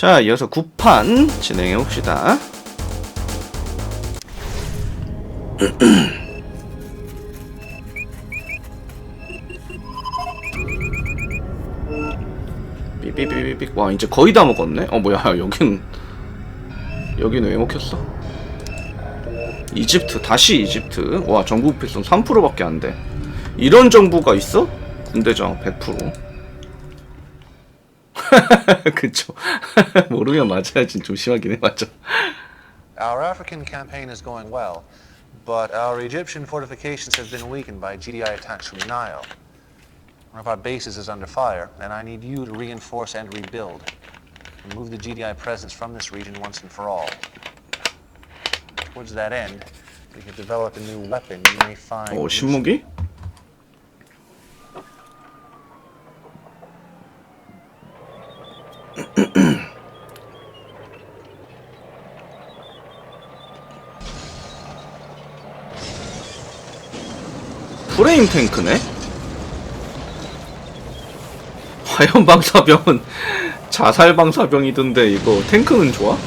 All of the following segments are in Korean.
자, 이어서 9판 진행해 봅시다. 삐삐삐삐삐. 와, 이제 거의 다 먹었네? 어, 뭐야, 여긴. 여긴 왜 먹혔어? 이집트, 다시 이집트. 와, 정부 필성 3%밖에 안 돼. 이런 정부가 있어? 군대장 100%. 그쵸. 모르면 맞아야지 좀 심하긴 해, 맞아. Our African campaign is going well, but our Egyptian fortifications have been weakened by GDI attacks from the Nile. One of our bases is under fire, and I need you to reinforce and rebuild. Remove the GDI presence from this region once and for all. Towards that end, we could develop a new weapon you may find. 어, 신무기? 프레임 탱크네? 화염 방사병은 자살 방사병이던데 이거 탱크는 좋아?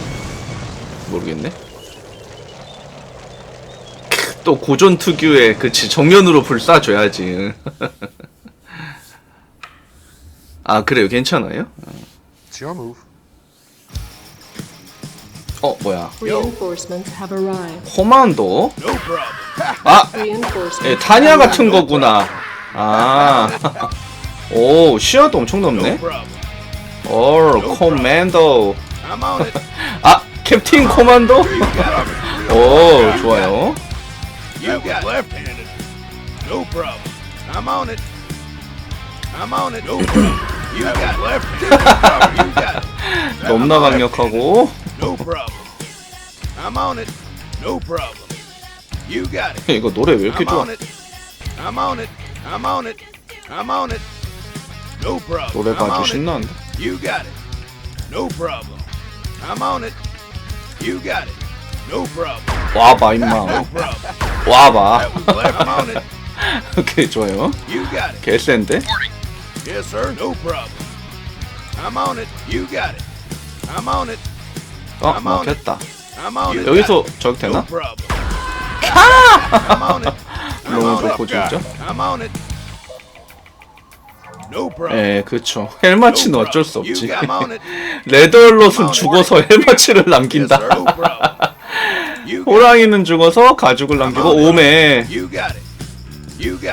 모르겠네. 또 고전 특유의 그치 정면으로 불 쏴줘야지. 아 그래요 괜찮아요? It's your. 어 뭐야 Reinforcements have arrived. 코만도 아. 예, 타냐 같은 거구나 아 오 시야도 엄청 넓네 올 코만도. 아 캡틴 코만도 오 좋아요 You got left-handed. No problem. I'm on it. I'm on it. No problem. You got left-handed. You got it. 너무나 강력하고 No problem. I'm on it. No problem. You got it. 이거 노래 왜 이렇게 I'm 좋아 on it. I'm on it. I'm on it. I'm on it. No problem. 노래가 I'm on 아주 it. 신나는데 You got it. No problem. I'm on it. You got it. No problem. 와봐 임마 No problem. 와봐 That was left. I'm on it. 오케이 좋아요 You got it. 개센데 Yes, sir. No problem. I'm on it. You got it. I'm on it. 어 막혔다. 여기서 저기 No 되나? 너무 좋고. 진짜. 예 그쵸 헬마치는 어쩔 수. 없지. 레드얼롯은 죽어서 헬마치를 남긴다 호랑이는 죽어서 가죽을 남기고 오메.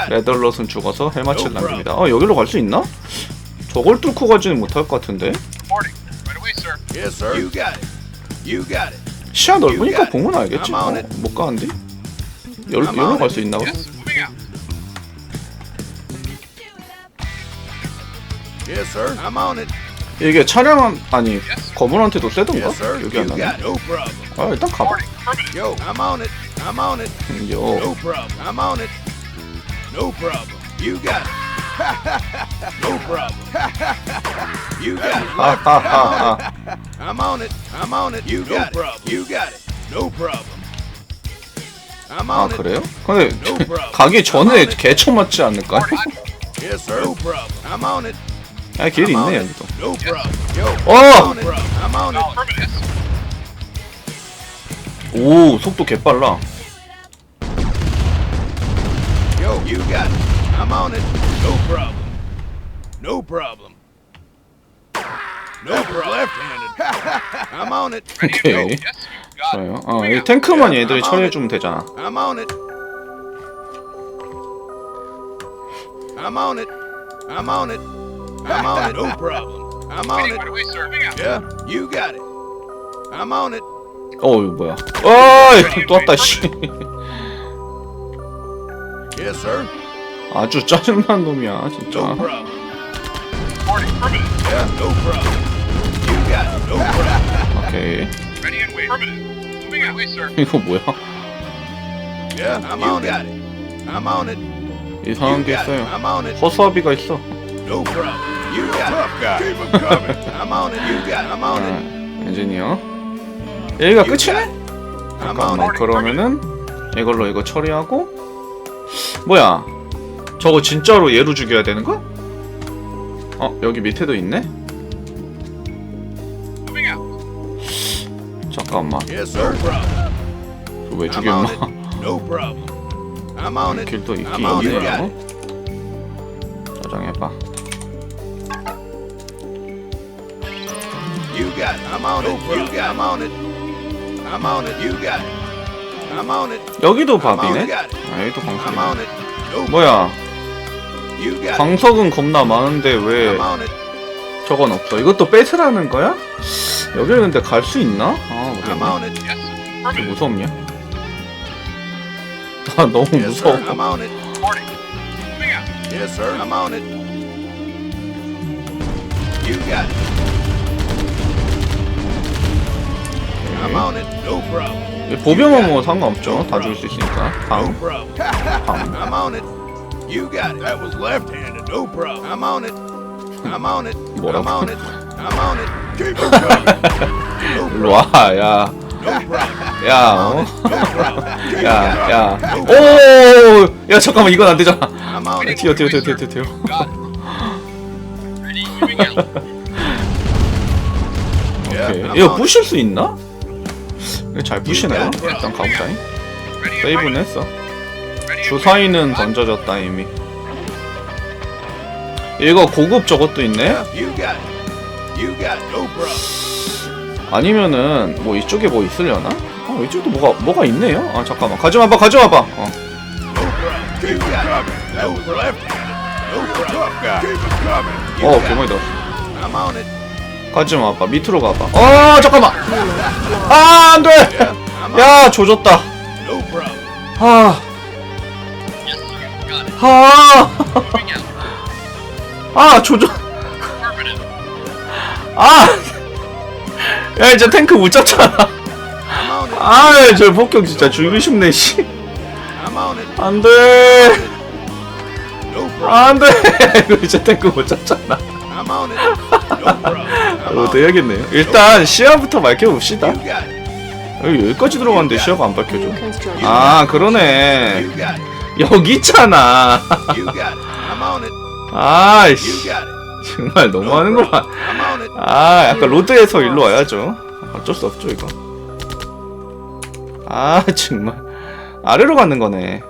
레드얼롯은 죽어서 헬마치를 남깁니다 어 여기로 갈 수 있나? 저걸 뚫고 가지는 못할 것 같은데 시야 넓으니까. 보면 알겠지 어. 못 가는데? 여기로 on 갈. 수 있나 봐. 이게 차량 아니 거물한테도 세던가? 여기 안 나네. 아 일단 가봐. Yo, I'm on it. I'm on it. 요 No problem. I'm on it. No problem. You got it. No problem. you got it. Left. 하하하하 I'm on it. I'm on it. You got it. You got it. No problem. I'm 아 on it. 그래요? 근데 No problem. 가기 전에 I'm on it. 개처 맞지 않을까? Yes, sir. No problem. I'm on it. 아길 I'm on 있네 it. 여기도 No problem. Yo, 어! I'm on it. I'm on it. 오 속도 개빨라 Yo, you got it. I'm on it. No problem. No problem. No problem. Left-handed. I'm on it. 오케이 좋아요. 어 이. 탱크만 얘들이 I'm on 처리해주면 되잖아 I'm on it. I'm on it. I'm on it. I'm on it. No problem. I'm on it. Yeah, you got it. I'm on it. 어 이거 뭐야 어이 또 왔다 씨 Yes, sir. 아주 짜증난 놈이야 진짜. 오케이. 이거 뭐야. 이상한 게. 있어요. 허수아비가 있어 아. 엔지니어 여기가 끝이네? 잠깐만. 그러면은 이걸로 이거 처리하고 뭐야 저거 진짜로 얘로 죽여야 되는 거? 어 여기 밑에도 있네? 잠깐만. 왜 죽여 임마 it. 길도 있긴 있네요. 저장해봐 You got it. I'm on it. You got it. I'm on it. I'm on it. You got it. I'm on it. 여기도 밥이네? 아 여기도. No 뭐야. 광석은 겁나 많은데 왜. 저건 없어 이것도 뺏으라는 거야? 여기를 근데 갈 수 있나? 아 모르겠네 Affirmative. 무섭냐? 나 너무 무서워. Yes, sir. I'm on it. You got it. I'm on it. No problem. 보병은 뭐 상관없죠 다 죽을 수 있으니까 No 방 problem. 방. I'm on it. You got it. That was left-handed. No problem. I'm on it. I'm on it. 뭐라고? I'm on it. I'm on it. Keep it coming. No 일로 problem. 와 야 No problem. 야, 어? No problem. 야, 야. 오! 야, 잠깐만, 이건 안 되잖아. I'm on it. 튀어, 튀어, 튀어, 튀어, 튀어, 튀어. It. Yeah, 오케이. I'm 이거 on it. 부실 수 있나? 이거 잘 부시네요. 일단 가보자. Ready. 세이브는 했어. 주사위는. 던져졌다, 이미. 이거 고급 저것도 있네? 아니면은, 뭐 이쪽에 뭐 있으려나? 어, 이쪽도 뭐가, 뭐가 있네요? 아, 잠깐만. 가져와봐, 가져와봐. 어. 어, on it. 가져와봐. 밑으로 가봐. 어, 잠깐만! 아, 안 돼! Yeah, I'm on 야, 조졌다. 아, 아. 아. Affirmative. 아! 야, 이제 탱크 못 잡잖아. 아, 저 폭격 진짜 죽이고 싶네, 씨. 안 돼. 안 돼. 이제 탱크 못 잡잖아. 뭐. 해야겠네요. 일단 시야부터 밝혀봅시다. 여기까지 들어갔는데 시야가 안 밝혀져. 아, 그러네. 여기 있잖아. 아이씨. Got it. 정말. I'm on it. 아, 약간 로드에서 일로 와야죠. 어쩔 수 없죠, 이거. 아, 정말. 아래로 가는 거네.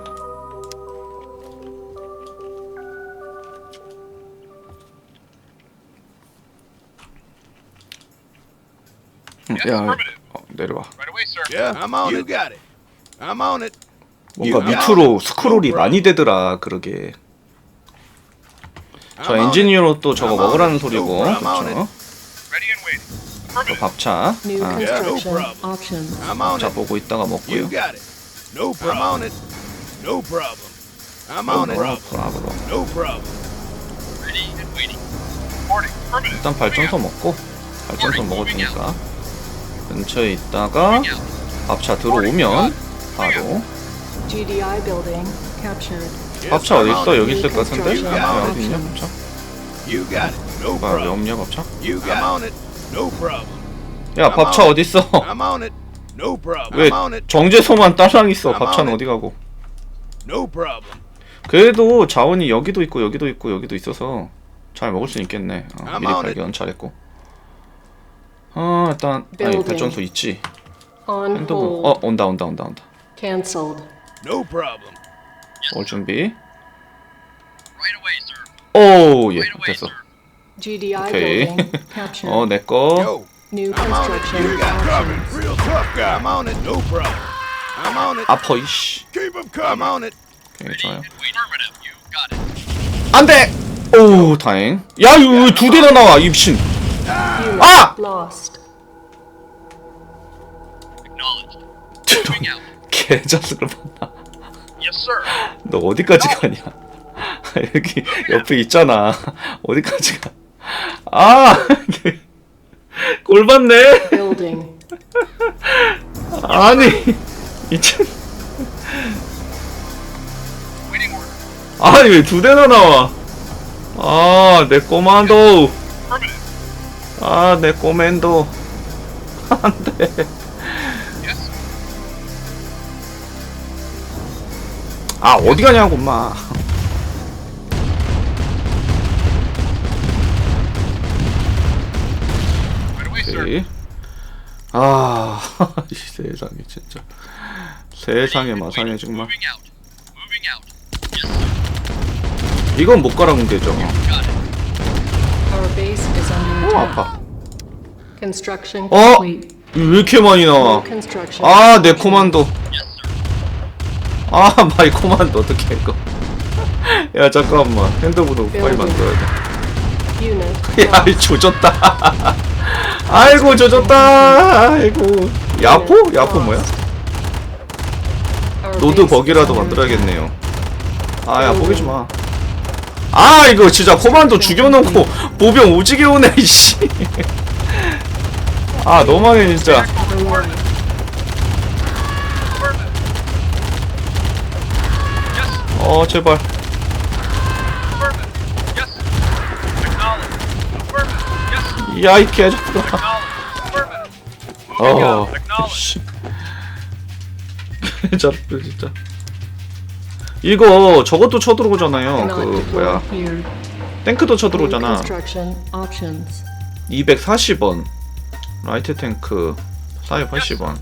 음, 야. 어, 내려와. I'm on it. 뭔가 got 밑으로. 스크롤이 많이 되더라, 그러게. 저 엔지니어로 또 저거 먹으라는. 소리고, 그렇죠? 또. 밥차. New 아, construction options. I'm on 자 it. 보고 있다가 You 먹고요. got it. No problem. I'm on it. No problem. I'm on it. 브라브로. No problem. Ready and waiting. Reporting. Affirmative. 일단 발전소 먹고 발전소 먹었으니까 근처에 있다가. 밥차 들어오면 바로 GDI building captured. I'm 어디 있어? 여기 있을 것 같은데? 아, 어디 있냐 options. 밥차? You got it. No 아, 왜 problem. 없냐 밥차? You got I'm on it. No problem. 야 밥차 어디 있어? I'm on it. No problem. 왜 I'm on it. 정제소만 딸랑 있어? 밥차는 on 어디 가고? No problem. 그래도 자원이 여기도 있고 여기도 있고 여기도 있어서 잘 먹을 수 있겠네. 어, 미리. 발견 잘했고. 아 일단 아니 Building. 발전소 있지. On 핸드폰. hold. 어 온다 온다 온다 온다. Cancelled. No problem. 올 준비. Right away, sir. 오예 Right away, 됐어. GDI 오케이. building captured. 어 내 거. Yo, New I'm on it. construction You got it covered. Real tough guy. I'm on it. No problem. I'm on it. 아퍼 이씨. Keep him coming. I'm on it. 오케이 좋아요. Got it. 안돼. 오 다행. 야 이거 두 대나 나와 이 미친. Unit 아! lost. Acknowledged. Moving out. 개자식을 봤나? Yes, sir. 너 어디까지 가냐? 여기 옆에 있잖아. 어디까지 가? 아, 꼴 봤네. Building. 아니, 이천. 아니 왜 두 대나 나와? 아, 내 꼬만도. 아, 내 꼬맨도. 안 돼. 아, 어디 가냐고, 마. Right away, sir. 오케이. 아, 이 세상에 진짜. 세상에 마상에 정말. 이건 못 is under 어. 아파. 어? 왜 이렇게 많이 나와? New construction. 아, 내 코만도. 아, 마이 코만도 어떻게 이거? 야, 잠깐만. 핸드브로 빨리 만들어야 돼. 야, 이 조졌다. 아이고, 조졌다. 아이고. 야포? 야포 뭐야? 노드 버기라도 만들어야겠네요. 아, 야, 포기지 마. 아, 이거 진짜 코만도 죽여놓고 보병 오지게 오네, 이씨. 아, 너무하네, 진짜. attack. Number one. Yes, sir. 어, 제발. Affirmative. Yes, sir. Acknowledge. Affirmative. Yes, sir. 야, 이 개졌다. Acknowledge. Affirmative. Moving 어. 씨. 개잡들 진짜. 이거 저것도 쳐들어오잖아요. 그 뭐야. 탱크도 쳐들어오잖아. construction options. 240원. 라이트 탱크 480원.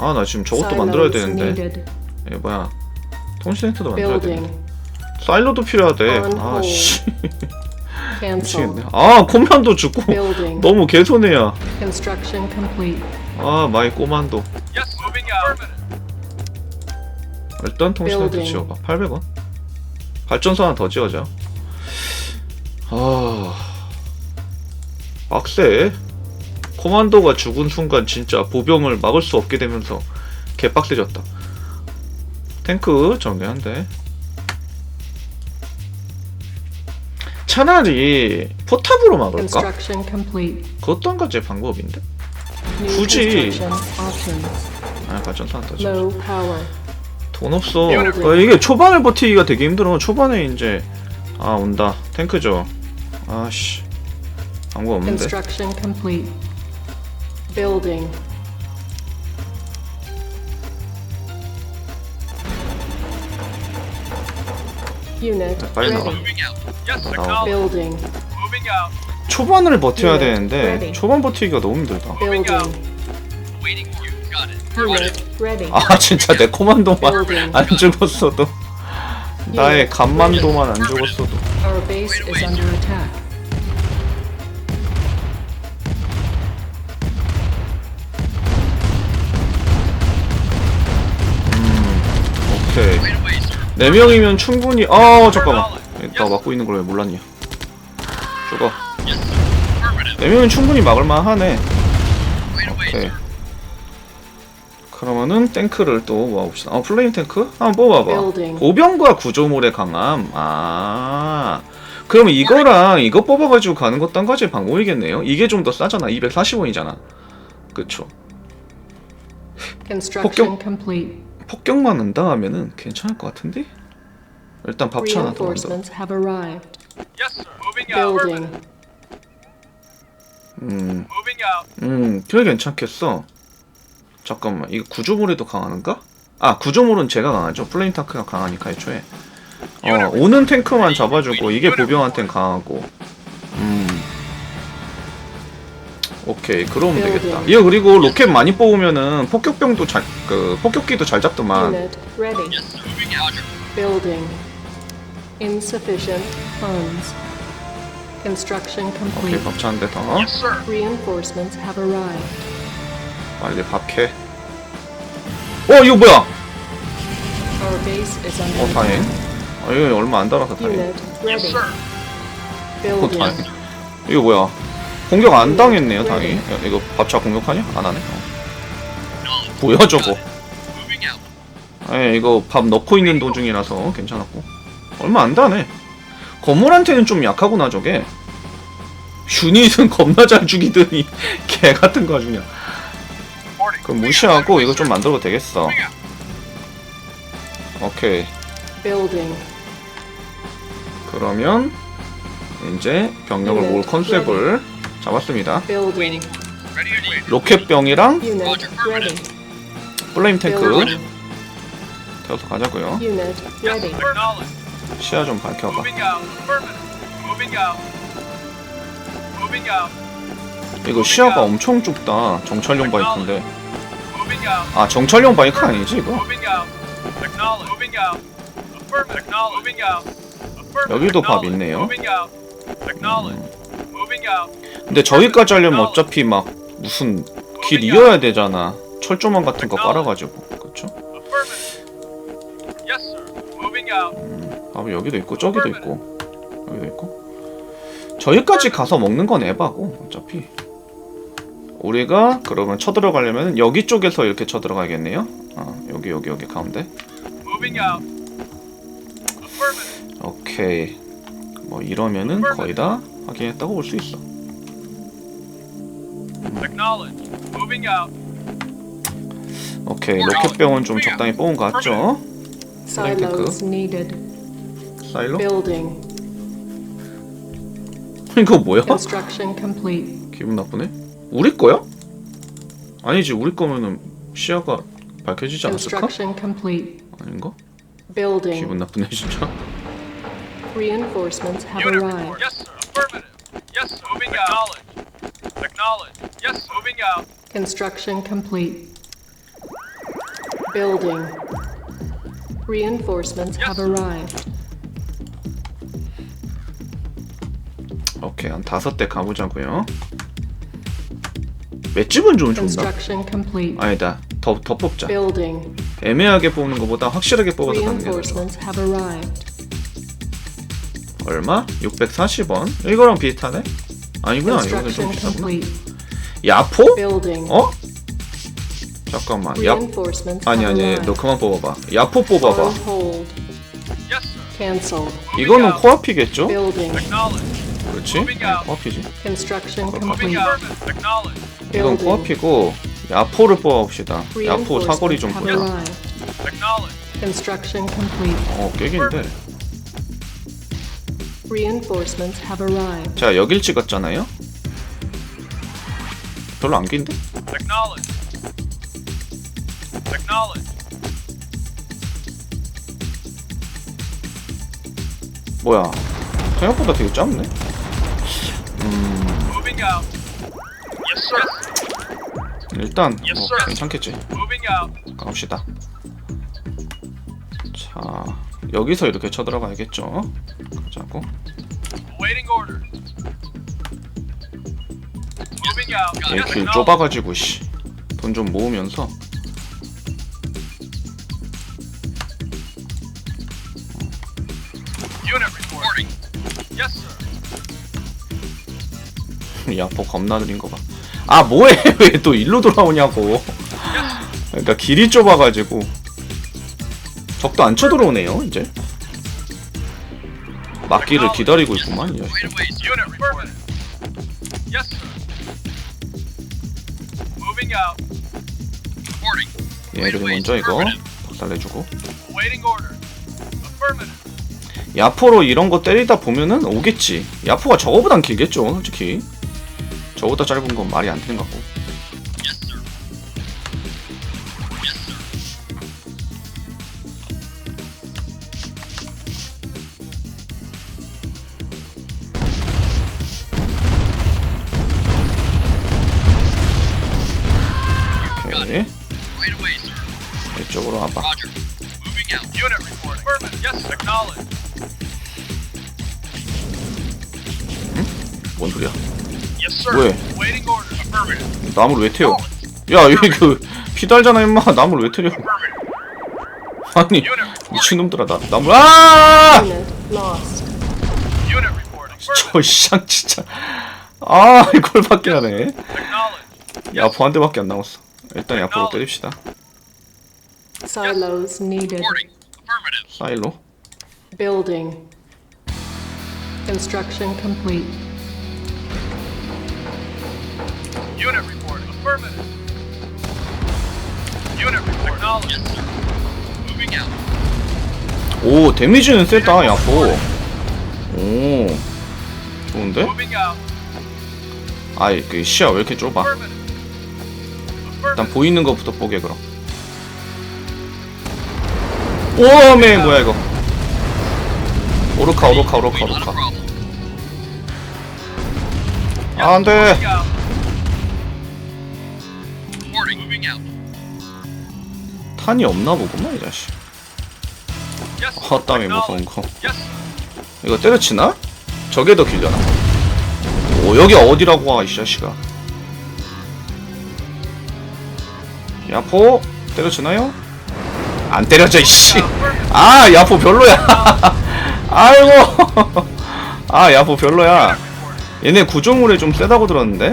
아, 나 지금 저것도 만들어야 되는데. 이게 뭐야? 통신 탱크도 만들어야 되는데. 사일로도 필요하대. On 아, hold. 씨. Cancel. 미치겠네. 아, 코만도 죽고. 너무 개손해야. 아, 마이 꼬만도. 일단 통신 탱크 Building. 지어봐. 800원. 발전소 하나 더 지어자. 아, 빡세. 코만도가 죽은 순간 진짜 보병을 막을 수 없게 되면서 개빡세졌다. 탱크 정리한데. 차라리 포탑으로 막을까? 그것도 한 가지 방법인데. 굳이. 아. Low power. 돈 없어. 어, 이게 초반에 버티기가 되게 힘들어. 초반에 이제 아 온다. 탱크죠. 아씨 방법 없는데. Building. Unit 빨리 나와. ready. Moving out. Yes, 나와. acknowledge. Building. Moving out. 초반을 버텨야 Unit 되는데 ready. 초반 버티기가 너무 힘들다. Building. Waiting for you. Got it. Unit ready. 아 진짜 내 코만도만 Building. 안 죽었어도 나의 간만도만 안 죽었어도 Our base is under attack. 네 명이면 충분히. 아 잠깐만. 나 막고 있는 걸 왜 몰랐냐? 죽어. 네 명이면 충분히 막을만 하네. 오케이. 그러면은 탱크를 또 모아봅시다. 어, 플레임 탱크? 한번 뽑아봐. 보병과 구조물의 강함. 아. 그러면 이거랑 이거 뽑아가지고 가는 것도 한 가지의 방법이겠네요. 이게 좀 더 싸잖아. 240원이잖아. 그쵸. Complete. 폭격만 은당하면은 괜찮을 것 같은데? 일단 밥차 하나 더 만들어. Reinforcements have arrived. Yes, sir. Moving out. Building. 음, Moving out. 음, 그게 괜찮겠어. 잠깐만, 이거 구조물에도 강하는가? 아, 구조물은 제가 강하죠. 플레임 탱크가 강하니까 애초에. 어, 오는 탱크만 잡아주고 이게 보병한텐 강하고. 음. 오케이, 그러면 되겠다. 이거 그리고 로켓 많이 뽑으면은 폭격병도 잘, 그 폭격기도 잘 잡더만. Unit ready. Building. Insufficient funds. Construction 오케이, complete. 밥차 한대 더. Yes, sir. Reinforcements have arrived. 빨리 밥캐. 어, 이거 뭐야? Our base is under 어, 다행. 어, 이거 얼마 안 달아서 다행. Unit Yes, ready. sir. 어, Building. 다행. 이거 뭐야? 공격 안 당했네요, 다행히. 야, 이거 밥차 공격하냐? 안 하네. 어. 뭐야, 저거? 에 이거 밥 넣고 있는 도중이라서 괜찮았고. 얼마 안 다네. 건물한테는 좀 약하구나, 저게. 유닛은 겁나 잘 죽이더니 개 같은 거 아주냐. 그럼 무시하고 이거 좀 만들어도 되겠어. 오케이. Building. 그러면 이제 병력을 모을 컨셉을 잡았습니다. 로켓병이랑. 플레임 탱크. 태워서 가자고요. 시야 좀 밝혀봐. 이거 시야가 엄청 좁다. 정찰용 바이크인데. 아 정찰용 바이크 아니지 이거? 여기도 밥. 있네요. Moving 근데 저기까지 하려면 어차피 막 무슨 길 이어야 되잖아. 철조망 같은 거 깔아가지고. Moving out. 아 여기도 있고 저기도 있고 여기도 있고. 저기까지 가서 먹는 건 에바고 어차피. 우리가 그러면 쳐들어가려면 여기 쪽에서 이렇게 쳐들어가야겠네요. 아 여기 여기 여기 가운데. 오케이. 뭐 이러면은 거의 다 확인했다고 볼 수 있어. Acknowledge. Moving out. 오케이 로켓병은 좀 적당히 뽑은 것 같죠? Silos needed. 사일로? Building. 이거 뭐야? Construction complete. 기분 나쁘네. 우리 거야? 아니지 우리 거면은 시야가 밝혀지지 않았을까? Construction complete. 아닌가? Building. 기분 나쁘네 진짜. Reinforcements have Unit arrived. report. Yes, sir. Affirmative. Yes, sir. Moving out. Acknowledge. Acknowledge. Yes, sir. moving out. Construction complete. Building. Reinforcements Yes, have sir. arrived. 오케이 한 다섯 대 가보자고요. 맷집은 좀 좋나? Construction complete. 아니다 더 더 뽑자. Building. 애매하게 뽑는 것보다 확실하게 뽑아서 가는 게 더 좋 얼마? 640원. 이거랑 비슷하네? 아니구나 이거는 좀 complete. 야포? 어? 잠깐만 야 아니 아니. 너 그만 뽑아봐. 야포 뽑아봐. 이거는 코앞이겠죠? 그렇지? 코앞이지. 이건. 코앞이고 야포를 뽑아봅시다. 야포 사거리 좀 보자. 어 깨긴데. Reinforcements have arrived. 자 여길 찍었잖아요. 별로 안 긴데? Acknowledge. Acknowledge. 뭐야? 생각보다 되게 짧네. Moving out. Yes, sir. 일단 Yes, 뭐 sir. 괜찮겠지. Moving out. 가봅시다. 자 여기서 이렇게 쳐들어가야겠죠. Yes, 얘길. 좁아가지고 씨. 돈 좀 모으면서. 야포 겁나 느린 거 봐. 아 뭐해 왜 또 일로 돌아오냐고. 그러니까 길이 좁아가지고 적도 안 쳐들어오네요 이제. 막기를 기다리고 있구만. Reporting. 얘들이 먼저 이거 박살내주고. 야포로 이런 거 때리다 보면은 오겠지. 야포가 저거보단 길겠죠 솔직히. 저보다 짧은 건 말이 안 되는 것 같고. 이쪽으로 와봐. Acknowledge. 뭔 소리야? 왜? 나무를 왜 태워? 야, 여기 그 피달잖아 임마. 나무를 왜 태려? 아니. 미친놈들아 나 나무 아! 저쌍 진짜. 아 이걸 받게 하네. Acknowledge. 야포 한 대밖에 안 남았어. 일단 야포로 때립시다. Silos needed. Reporting. Affirmative. 사일로. Building. Construction complete. Unit reporting. Affirmative. Unit reporting. Acknowledge. Yes, sir. Moving out. 오 데미지는 세다 야포. 오 좋은데? Moving out. 아이 그 시야 왜 이렇게 좁아? Affirmative. 일단 Affirmative. 보이는 것부터 보게 그럼. 오메 뭐야 이거? 오르카 오르카 오르카 오르카. 아, 안 돼. Moving out. Reporting. Moving out. 탄이 없나 보구만 이 자식. 헛땀이 무서운 Acknowledge. 거. 이거 때려치나? 저게 더 길려나? 오 여기 어디라고 와이 자식아 야포 때려치나요? 안 때려져 이씨 아 야포 별로야 아이고 아 야포 별로야 얘네 구조물에 좀 세다고 들었는데.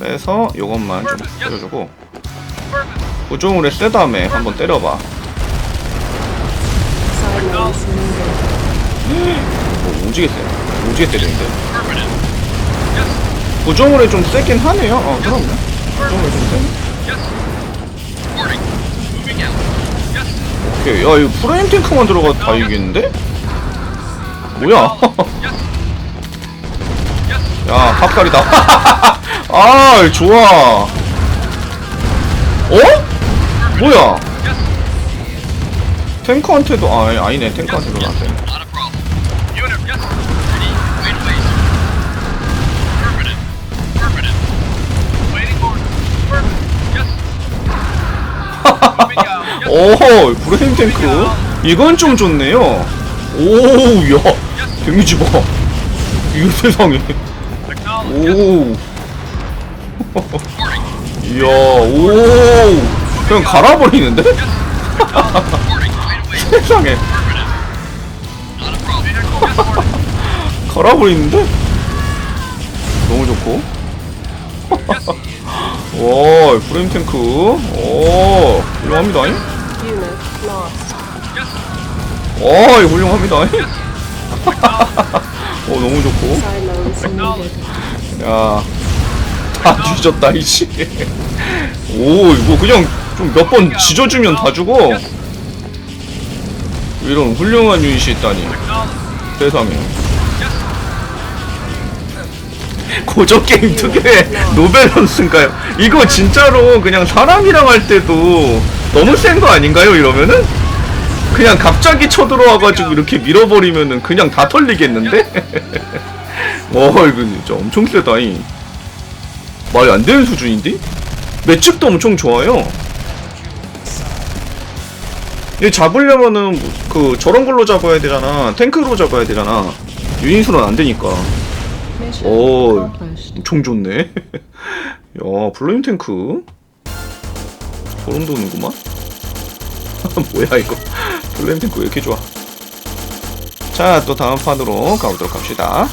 빼서 요것만 좀 때려주고. 구조물에 세다음에 한번 때려봐. 뭐 오지게 세 오지게 때리는데. 구조물에 좀 세긴 하네요 어 그럼요 구조물에 좀 세. Yes. 오케이 야 이거 프레임 탱크만 들어가 다 이기는데? 뭐야. 야 학살이다 아 좋아 어? 뭐야 Yes. 탱커한테도 아 아니, 아니네 탱커한테도 나한 오 프레임 탱크 이건 좀 좋네요 오 야 데미지 봐 이거 세상에. 오 이야 오 그냥 갈아버리는데? 세상에. 갈아버리는데? 너무 좋고. 와 프레임 탱크 오 훌륭합니다 Yes. 와 이거 훌륭합니다 오 너무 좋고. 야, 다 뒤졌다 이씨. 오 이거 그냥 좀 몇 번 지져주면 다 죽어. 이런 훌륭한 유닛이 있다니. 세상에. 고전 게임 특유의 노밸런스인가요? 이거 진짜로 그냥 사람이랑 할 때도 너무 센 거 아닌가요? 이러면은 그냥 갑자기 쳐들어와가지고 이렇게 밀어버리면은 그냥 다 털리겠는데? 와 이거 진짜 엄청 세다잉. 말이 안 되는 수준인데? 매집도 엄청 좋아요. 얘 잡으려면은 그 저런 걸로 잡아야 되잖아. 탱크로 잡아야 되잖아. 유닛으로는 안 되니까. 오. 엄청 좋네. 야, 플레임 탱크. 소름 돋는구만. 뭐야 이거? 탱크 왜 이렇게 좋아? 자, 또 다음 판으로 가보도록 합시다.